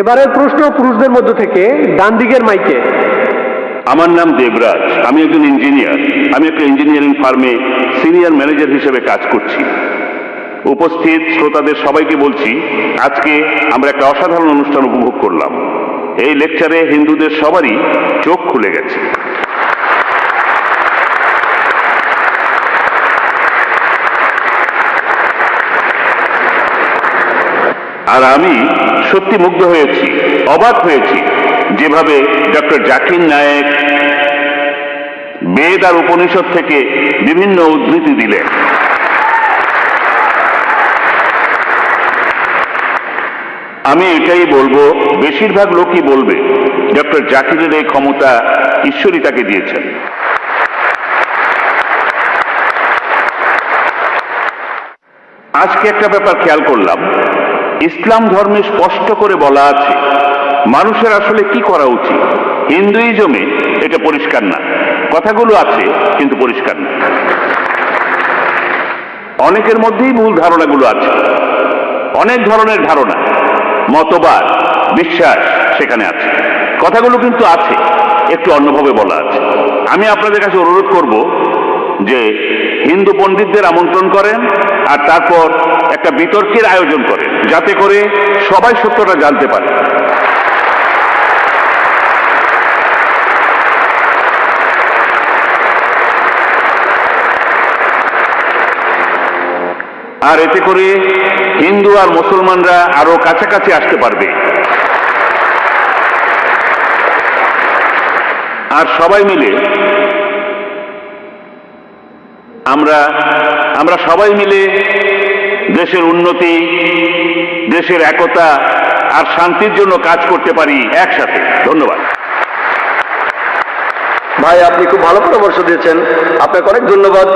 এবারের প্রশ্ন পুরুষদের মধ্য থেকে, ডান দিকের মাইকে। আমার নাম দেবরাজ, আমি একজন ইঞ্জিনিয়ার। আমি একটা ইঞ্জিনিয়ারিং ফার্মে সিনিয়র ম্যানেজার হিসেবে কাজ করছি। উপস্থিত শ্রোতাদের সবাইকে বলছি, আজকে আমরা একটা অসাধারণ অনুষ্ঠান উপভোগ করলাম। এই লেকচারে হিন্দুদের সবারই চোখ খুলে গেছে। আর আমি সত্যি মুগ্ধ হয়েছি, অবাক হয়েছি, যেভাবে ডক্টর জাকির নায়েক বেদ আর উপনিষদ থেকে বিভিন্ন উদ্ধৃতি দিলেন। আমি এটাই বলব, বেশিরভাগ লোকই বলবে, ডক্টর জাকিরের এই ক্ষমতা ঈশ্বরই তাকে দিয়েছেন। আজকে একটা ব্যাপার খেয়াল করলাম। ইসলাম ধর্মে স্পষ্ট করে বলা আছে, মানুষের আসলে কি করা উচিত? হিন্দুইজমে এটা পরিষ্কার না। কথাগুলো আছে, কিন্তু পরিষ্কার না। অনেকের মধ্যেই ভুল ধারণাগুলো আছে। অনেক ধরনের ধারণা, মতবাদ, বিশ্বাস সেখানে আছে। কথাগুলো কিন্তু আছে, একটু অন্যভাবে বলা আছে। আমি আপনাদের কাছে অনুরোধ করব যে হিন্দু পণ্ডিতদের আমন্ত্রণ করেন আর তারপর একটা বিতর্কের আয়োজন করেন, যাতে করে সবাই সত্যটা জানতে পারে। আর এতে করে হিন্দু আর মুসলমানরা আরও কাছাকাছি আসতে পারবে। আর সবাই মিলে আমরা আমরা সবাই মিলে দেশের উন্নতি, দেশের একতা আর শান্তির জন্য কাজ করতে পারি একসাথে। ধন্যবাদ। ভাই, আপনি খুব ভালো পরামর্শ দিয়েছেন। আপনাকে অনেক ধন্যবাদ।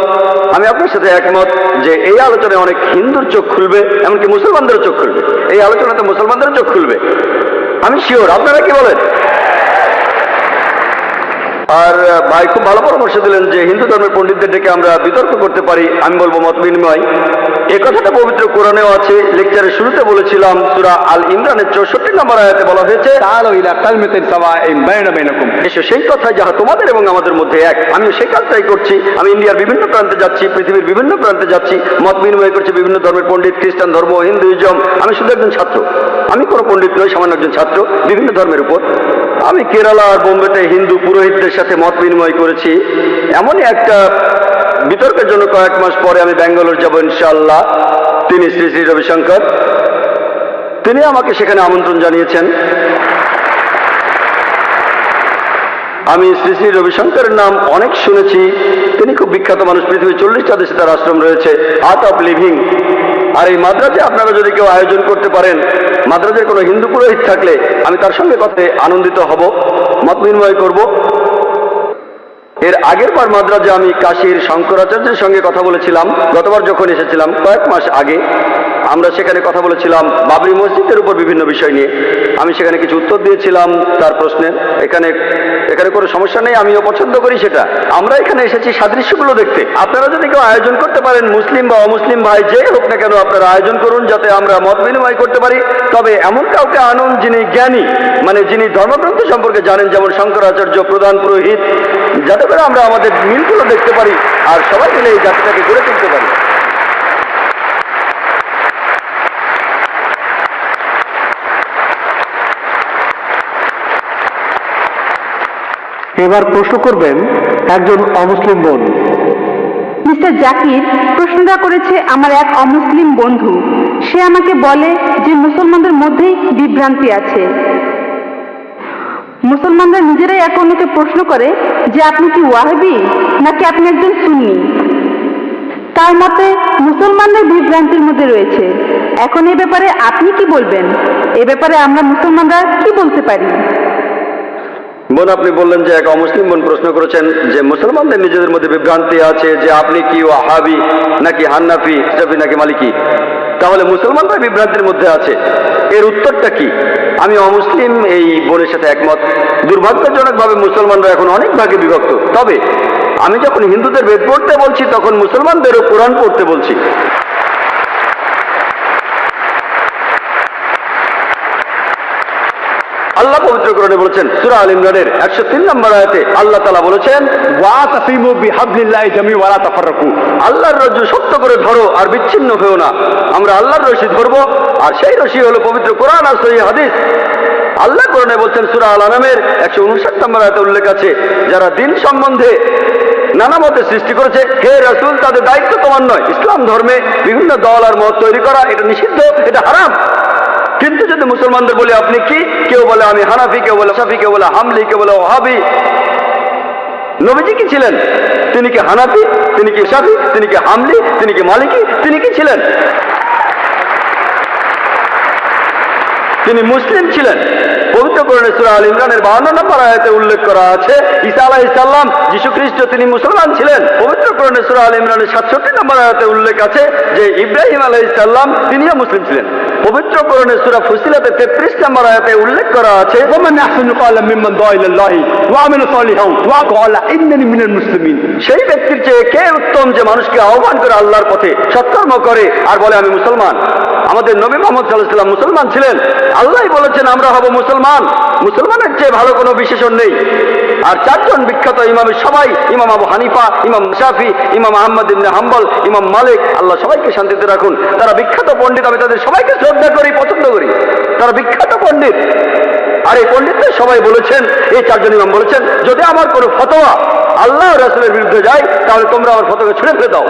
আমি আপনার সাথে একমত যে এই আলোচনায় অনেক হিন্দুর চোখ খুলবে, এমনকি মুসলমানদেরও চোখ খুলবে। এই আলোচনাতে মুসলমানদেরও চোখ খুলবে। আমি শিওর আপনারা কি বলেন? আর ভাই খুব ভালো পরামর্শ দিলেন যে হিন্দু ধর্মের পণ্ডিতদের ডেকে আমরা বিতর্ক করতে পারি, আমি বলব মত বিনিময়। এ কথাটা পবিত্র কোরআনেও আছে, লেকচারের শুরুতে বলেছিলাম, সুরা আল ইমরানের চৌষট্টি নম্বর আয়াতে বলা হয়েছে এসো সেই কথা যাহা তোমাদের এবং আমাদের মধ্যে এক। আমি সেই কাজটাই করছি। আমি ইন্ডিয়ার বিভিন্ন প্রান্তে যাচ্ছি, পৃথিবীর বিভিন্ন প্রান্তে যাচ্ছি, মত বিনিময় করছি বিভিন্ন ধর্মের পণ্ডিত, খ্রিস্টান ধর্ম, হিন্দুইজম। আমি শুধু একজন ছাত্র। আমি কোনো পণ্ডিত নই, সামান্য একজন ছাত্র, বিভিন্ন ধর্মের উপর। আমি কেরালা আর বোম্বেতে হিন্দু পুরোহিতদের সাথে মত বিনিময় করেছি। এমনই একটা বিতর্কের জন্য কয়েক মাস পরে আমি ব্যাঙ্গালোর যাব ইনশাল্লাহ তিনি শ্রী শ্রী রবিশঙ্কর। তিনি আমাকে সেখানে আমন্ত্রণ জানিয়েছেন। আমি শ্রী শ্রী রবিশঙ্করের নাম অনেক শুনেছি। তিনি খুব বিখ্যাত মানুষ। পৃথিবীর চল্লিশটা দেশে তার আশ্রম রয়েছে। আর্ট অফ লিভিং আর এই মাদ্রাজে আপনারা যদি কেউ আয়োজন করতে পারেন, মাদ্রাজের কোনো হিন্দু পুরোহিত থাকলে আমি তার সঙ্গে কথা আনন্দিত হব, মত বিনিময় করব। এর আগের বার মাদ্রাজে আমি কাশীর শঙ্করাচার্যের সঙ্গে কথা বলেছিলাম, গতবার যখন এসেছিলাম, কয়েক মাস আগে। আমরা সেখানে কথা বলেছিলাম বাবরি মসজিদের উপর বিভিন্ন বিষয় নিয়ে। আমি সেখানে কিছু উত্তর দিয়েছিলাম তার প্রশ্নে। এখানে এখানে কোনো সমস্যা নেই, আমিও পছন্দ করি সেটা। আমরা এখানে এসেছি সাদৃশ্যগুলো দেখতে। আপনারা যদি কেউ আয়োজন করতে পারেন, মুসলিম বা অমুসলিম ভাই, যে হোক না কেন আপনারা আয়োজন করুন যাতে আমরা মত বিনিময় করতে পারি। তবে এমন কাউকে আনুন যিনি জ্ঞানী মানে যিনি ধর্মগ্রন্থ সম্পর্কে জানেন, যেমন শঙ্করাচার্য, প্রধান পুরোহিত, যাতে করে আমরা আমাদের মিলগুলো দেখতে পারি আর সবাই মিলে এই জাতিটাকে গড়ে তুলতে পারি। এবার প্রশ্ন করবেন একজন অমুসলিম বোন। মিস্টার জাকির, প্রশ্নটা করেছে আমার এক অমুসলিম বন্ধু। সে আমাকে বলে যে মুসলমানদের মধ্যেই বিভ্রান্তি আছে। মুসলমানরা নিজেরাই এক অন্যকে প্রশ্ন করে যে আপনি কি ওয়াহাবি নাকি আপনি একজন সুন্নি? তার মতে, মুসলমানদের বিভ্রান্তির মধ্যে রয়েছে। এখন এ ব্যাপারে আপনি কি বলবেন? এ ব্যাপারে আমরা মুসলমানরা কি বলতে পারি? বোন, আপনি বললেন যে এক অমুসলিম বোন প্রশ্ন করেছেন যে মুসলমানদের নিজেদের মধ্যে বিভ্রান্তি আছে যে আপনি কি ও হাবি নাকি হান্নাফি জাফি নাকি মালিকি? তাহলে মুসলমানরা বিভ্রান্তির মধ্যে আছে। এর উত্তরটা কি? আমি অমুসলিম, এই বোনের সাথে একমত। দুর্ভাগ্যজনকভাবে মুসলমানরা এখন অনেক ভাগে বিভক্ত। তবে আমি যখন হিন্দুদের বেদ পড়তে বলছি, তখন মুসলমানদেরও কোরআন পড়তে বলছি। আল্লাহ পবিত্র পবিত্রকরণে বলেছেন, সুরা আল ইমরানের একশো তিন নম্বর আয়াতে আল্লাহ তালা বলেছেন আল্লাহর রজ্জু শক্ত করে ধরো আর বিচ্ছিন্ন হয়েও না। আমরা আল্লাহর রশি ধরবো আর সেই রশি হলো পবিত্র কোরআন আর সহি হাদিস। আল্লাহ কোরআনে বলছেন, সুরা আল আনামের একশো উনষাট নম্বর আয়তে উল্লেখ আছে, যারা দিন সম্বন্ধে নানা মতে সৃষ্টি করেছে, হে রাসূল, তাদের দায়িত্ব তোমার নয়। ইসলাম ধর্মে বিভিন্ন দল আর মত তৈরি করা, এটা নিষিদ্ধ, এটা হারাম। কিন্তু যদি মুসলমানদের বলি, আপনি কি? কেউ বলে, আমি হানাফি কেউ বলে, সাফি, কেউ বলে, হামলি কেউ বলে হাবি নবীজি কি ছিলেন? তিনি কি হানাফি? তিনি কি সাফি? তিনি কি হামলি? তিনি কি মালিকি? তিনি কি ছিলেন? তিনি মুসলিম ছিলেন। পবিত্রকরণে সুরা আল ইমরানের বাহান্ন নম্বর আয়াতে উল্লেখ করা আছে, ঈসা আলাহ ইসাল্লাম যীশু খ্রিস্ট তিনি মুসলমান ছিলেন। পবিত্রকরণে সুরা আল ইমরানের সাতষট্টি নম্বর আয়াতে উল্লেখ আছে যে ইব্রাহিম আলাহ ইসাল্লাম তিনিও মুসলিম ছিলেন। পবিত্রকরণে সুরা ফুসিলাতে তেত্রিশ নম্বর আয়াতে উল্লেখ করা আছে সেই ব্যক্তির চেয়ে কে উত্তম যে মানুষকে আহ্বান করে আল্লাহর পথে সৎকর্ম করে আর বলে, আমি মুসলমান। আমাদের নবী মোহাম্মদ সাল্লাহ সাল্লাম মুসলমান ছিলেন। আল্লাহ বলেছেন, আমরা হব মুসলমান। মুসলমানের চেয়ে ভালো কোনো বিশেষণ নেই। আর চারজন বিখ্যাত ইমামের সবাই, ইমাম আবু হানিফা, ইমাম শাফি, ইমাম আহমদ ইবনে হাম্বল, ইমাম মালিক, আল্লাহ সবাইকে শান্তিতে রাখুন। তারা বিখ্যাত পণ্ডিত, আমি তাদের সবাইকে শ্রদ্ধা করি, পছন্দ করি। তারা বিখ্যাত পণ্ডিত। আর এই পণ্ডিতদের সবাই বলেছেন, এই চারজন ইমাম বলেছেন, যদি আমার কোনো ফতোয়া আল্লাহ রাসুলের বিরুদ্ধে যায়, তাহলে তোমরা আমার ফতোকে ছুঁড়ে ফেলে দাও।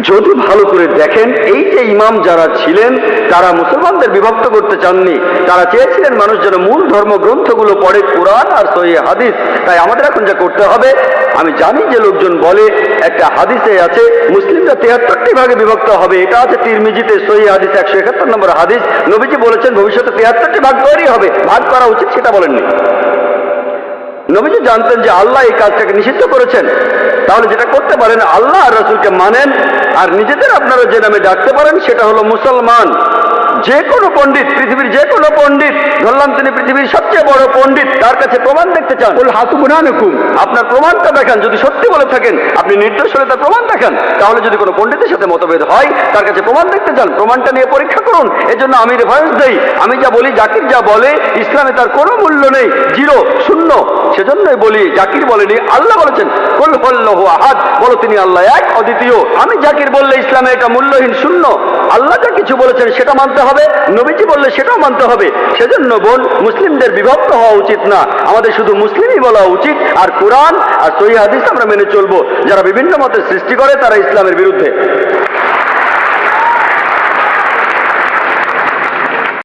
যদি ভালো করে দেখেন, এই যে ইমাম যারা ছিলেন, তারা মুসলমানদের বিভক্ত করতে চাননি। তারা চেয়েছিলেন মানুষ যেন মূল ধর্মগ্রন্থগুলো পড়ে, কোরআন আর সহি হাদিস। তাই আমাদের এখন যা করতে হবে, আমি জানি যে লোকজন বলে, একটা হাদিসে আছে, মুসলিমরা তেহাত্তরটি ভাগে বিভক্ত হবে। এটা আছে তিরমিজিতে সহি হাদিস একশো একাত্তর নম্বর হাদিস। নবীজি বলেছেন, ভবিষ্যতে তেহাত্তরটি ভাগ তৈরি হবে। ভাগ করা উচিত সেটা বলেননি। নবীজি জানতেন যে আল্লাহ এই কাজটাকে নিষিদ্ধ করেছেন। তাহলে যেটা করতে পারেন, আল্লাহ আর রসুলকে মানেন, আর নিজেদের আপনারা যে নামে ডাকতে পারেন, সেটা হলো মুসলমান। যে কোনো পণ্ডিত পণ্ডিত ধরলাম তিনি পৃথিবীর সবচেয়ে বড় পণ্ডিত তার কাছে প্রমাণ দেখতে চান। বল হাতু গুণানুকুম আপনার প্রমাণটা দেখান যদি সত্যি বলে থাকেন আপনি নির্দোষ হলে তার প্রমাণ দেখান। তাহলে যদি কোনো পণ্ডিতের সাথে মতভেদ হয় তার কাছে প্রমাণ দেখতে চান প্রমাণটা নিয়ে পরীক্ষা করুন। এজন্য আমি রেফারেন্স দেই। আমি যা বলি জাকির যা বলে ইসলামে তার কোনো মূল্য নেই জিরো শূন্য। সেজন্যই বলি জাকির বলেনি আল্লাহ বলেছেন কল হল্লহ আহাদ বলো তিনি আল্লাহ এক অদ্বিতীয়। আমি জাকির বললে ইসলামে এটা মূল্যহীন শূন্য। আল্লাহ যা কিছু বলেছেন সেটা মানতে হবে নবীজি বললে সেটাও মানতে হবে। হবে। সেজন্য বোন, মুসলিমদের বিভক্ত হওয়া উচিত না। আমাদের শুধু মুসলিমই বলা উচিত। আর কোরআন আর সহি হাদিস আমরা মেনে চলবো। যারা বিভিন্ন মতের সৃষ্টি করে, তারা ইসলামের বিরুদ্ধে।